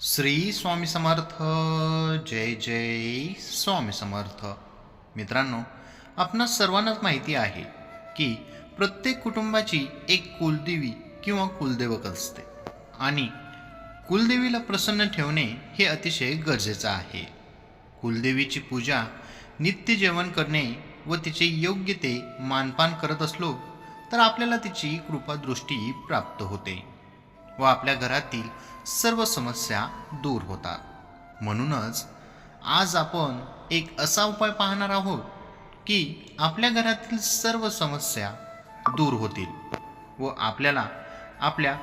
श्री स्वामी समर्थ जय जय स्वामी समर्थ. मित्रांनो आपणास सर्वांनाच माहिती आहे की प्रत्येक कुटुंबाची एक कुलदेवी किंवा कुलदेवक असते आणि कुलदेवीला प्रसन्न ठेवणे हे अतिशय गरजेचं आहे. कुलदेवीची पूजा नित्य जेवण करणे व तिचे योग्य ते मानपान करत असलो तर आपल्याला तिची कृपादृष्टी प्राप्त होते. व आपल्या घरातील सर्व समस्या दूर होतात. म्हणूनच आज आपण एक असा उपाय पाहणार आहोत की आपल्या घरातील सर्व समस्या दूर होतील व आपल्याला आपल्या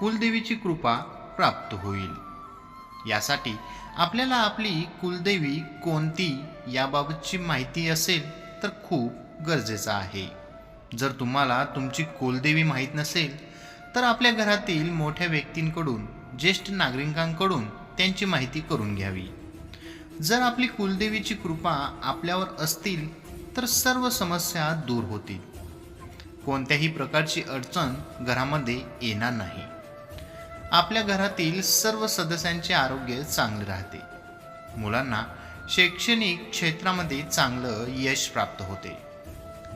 कुलदेवीची कृपा प्राप्त होईल. यासाठी आपल्याला आपली कुलदेवी कोणती याबाबतची माहिती असेल तर खूप गरजेचं आहे. जर तुम्हाला तुमची कुलदेवी माहीत नसेल तर आपल्या घरातील मोठ्या व्यक्तींकडून ज्येष्ठ नागरिकांकडून त्यांची माहिती करून घ्यावी. जर आपली कुलदेवीची कृपा आपल्यावर असतील तर सर्व समस्या दूर होतील. कोणत्याही प्रकारची अडचण घरामध्ये येणार नाही. आपल्या घरातील सर्व सदस्यांचे आरोग्य चांगले राहते. मुलांना शैक्षणिक क्षेत्रामध्ये चांगलं यश प्राप्त होते.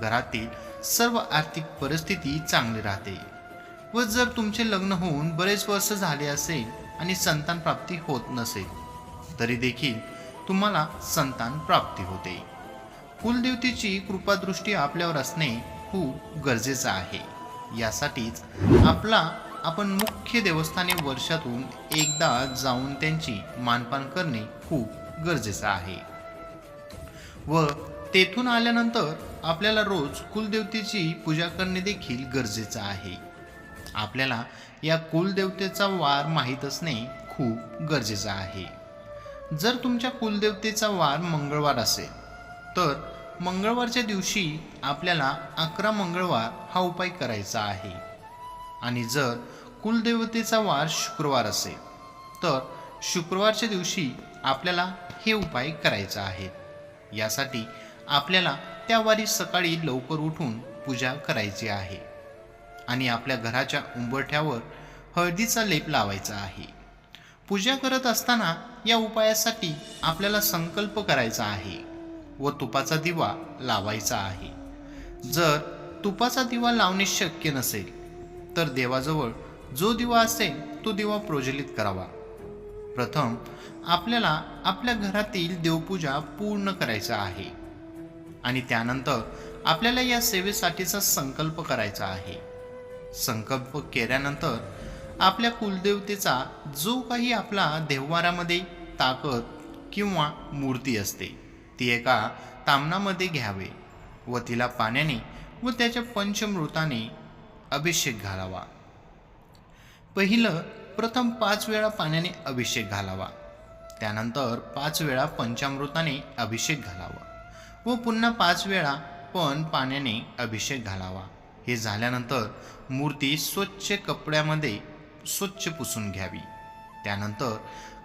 घरातील सर्व आर्थिक परिस्थिती चांगली राहते. व जर तुमचे लग्न होऊन बरेच वर्ष झाले असेल आणि संतान प्राप्ती होत नसेल तरी देखील तुम्हाला संतान प्राप्ती होते. कुलदेवतेची कृपादृष्टी आपल्यावर असणे खूप गरजेचं आहे. यासाठीच आपला आपण मुख्य देवस्थाने वर्षातून एकदा जाऊन त्यांची मानपान करणे खूप गरजेचं आहे. व तेथून आल्यानंतर आपल्याला रोज कुलदेवतेची पूजा करणे देखील गरजेचं आहे. आपल्याला या कुलदेवतेचा वार माहीत असणे खूप गरजेचं आहे. जर तुमच्या कुलदेवतेचा वार मंगळवार असेल तर मंगळवारच्या दिवशी आपल्याला अकरा मंगळवार हा उपाय करायचा आहे. आणि जर कुलदेवतेचा वार शुक्रवार असेल तर शुक्रवारच्या दिवशी आपल्याला हे उपाय करायचा आहे यासाठी आपल्याला त्या वारी सकाळी लवकर उठून पूजा करायची आहे. आणि आपल्या घराच्या उंबरठ्यावर हळदीचा लेप लावायचा आहे. पूजा करत असताना या उपायासाठी आपल्याला संकल्प करायचा आहे व तुपाचा दिवा लावायचा आहे. जर तुपाचा दिवा लावणे शक्य नसेल तर देवाजवळ जो दिवा असेल तो दिवा प्रज्वलित करावा. प्रथम आपल्याला आपल्या घरातील देवपूजा पूर्ण करायचा आहे आणि त्यानंतर आपल्याला या सेवेसाठीचा संकल्प करायचा आहे. संकल्प केल्यानंतर आपल्या कुलदेवतेचा जो काही आपला देव्हारामध्ये ताकद किंवा मूर्ती असते ती एका तामणामध्ये घ्यावे व तिला पाण्याने व त्याच्या पंचमृताने अभिषेक घालावा. पहिलं प्रथम पाच वेळा पाण्याने अभिषेक घालावा. त्यानंतर पाच वेळा पंचामृताने अभिषेक घालावा व पुन्हा पाच वेळा पण पाण्याने अभिषेक घालावा. हे झाल्यानंतर मूर्ती स्वच्छ कपड्यामध्ये स्वच्छ पुसून घ्यावी. त्यानंतर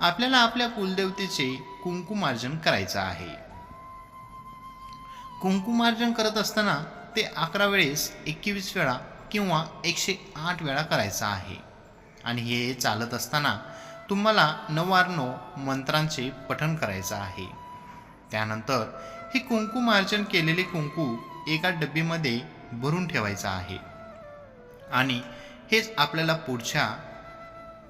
आपल्याला आपल्या कुलदेवतेचे कुंकुमार्जन करायचं आहे. कुंकुमार्जन करत असताना ते अकरा वेळेस एकवीस वेळा किंवा एकशे आठ वेळा करायचं आहे. आणि हे चालत असताना तुम्हाला नवार्नो मंत्रांचे पठण करायचं आहे. त्यानंतर हे कुंकुमार्जन केलेले कुंकू एका डब्बीमध्ये भरून ठेवायचं आहे. आणि हेच आपल्याला पुढच्या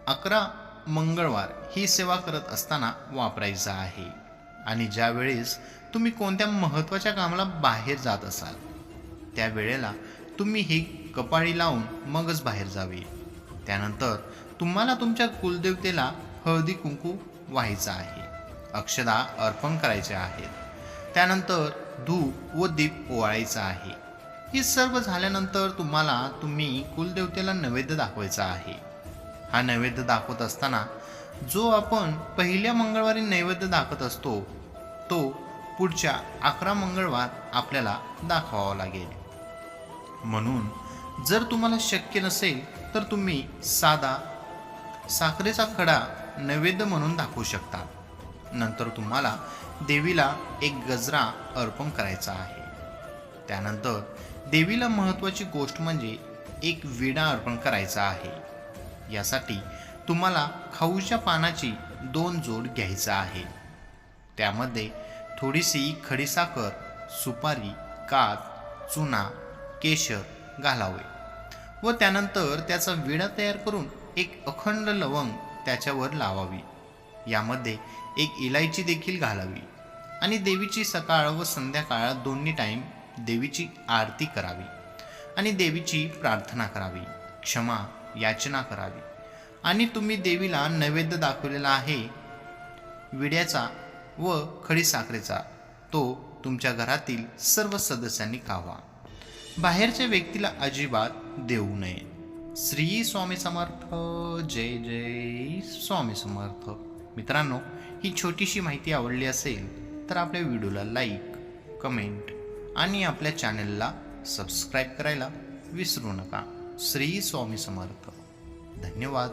अकरा मंगळवार ही सेवा करत असताना वापरायचं आहे. आणि ज्यावेळेस तुम्ही कोणत्या महत्त्वाच्या कामाला बाहेर जात असाल त्यावेळेला तुम्ही ही कपाळी लावून मगच बाहेर जावे. त्यानंतर तुम्हाला तुमच्या कुलदेवतेला हळदी कुंकू व्हायचं आहे. अक्षदा अर्पण करायचे आहेत. त्यानंतर धूप व दीप ओवाळायचा आहे. हे सर्व झाल्यानंतर तुम्हाला तुम्ही कुलदेवतेला नैवेद्य दाखवायचा आहे. हा नैवेद्य दाखवत असताना जो आपण पहिल्या मंगळवारी नैवेद्य दाखवत असतो तो पुढच्या अकरा मंगळवार आपल्याला दाखवावा लागेल. म्हणून जर तुम्हाला शक्य नसेल तर तुम्ही साधा साखरेचा खडा नैवेद्य म्हणून दाखवू शकता. नंतर तुम्हाला देवीला एक गजरा अर्पण करायचा आहे. त्यानंतर देवीला महत्त्वाची गोष्ट म्हणजे एक विडा अर्पण करायचा आहे. यासाठी तुम्हाला खाऊच्या पानाची दोन जोड घ्यायचा आहे. त्यामध्ये थोडीशी खडीसाखर सुपारी कात चुना केशर घालावे. व त्यानंतर त्याचा विडा तयार करून एक अखंड लवंग त्याच्यावर लावावी. यामध्ये एक इलायची देखील घालावी. आणि देवीची सकाळ व संध्याकाळ दोन्ही टाईम देवीची आरती करावी आणि देवीची प्रार्थना करावी क्षमा याचना करावी. आणि तुम्ही देवीला नैवेद्य दाखवलेला आहे विड्याचा व खडीसाखरेचा तो तुमच्या घरातील सर्व सदस्यांनी खावा. बाहेरच्या व्यक्तीला अजिबात देऊ नये. श्री स्वामी समर्थ जय जय स्वामी समर्थ. मित्रांनो ही छोटीशी माहिती आवडली असेल तर आपल्या व्हिडिओला लाईक कमेंट आणि आपल्या चॅनलला सबस्क्राईब करायला विसरू नका. श्री स्वामी समर्थ. धन्यवाद.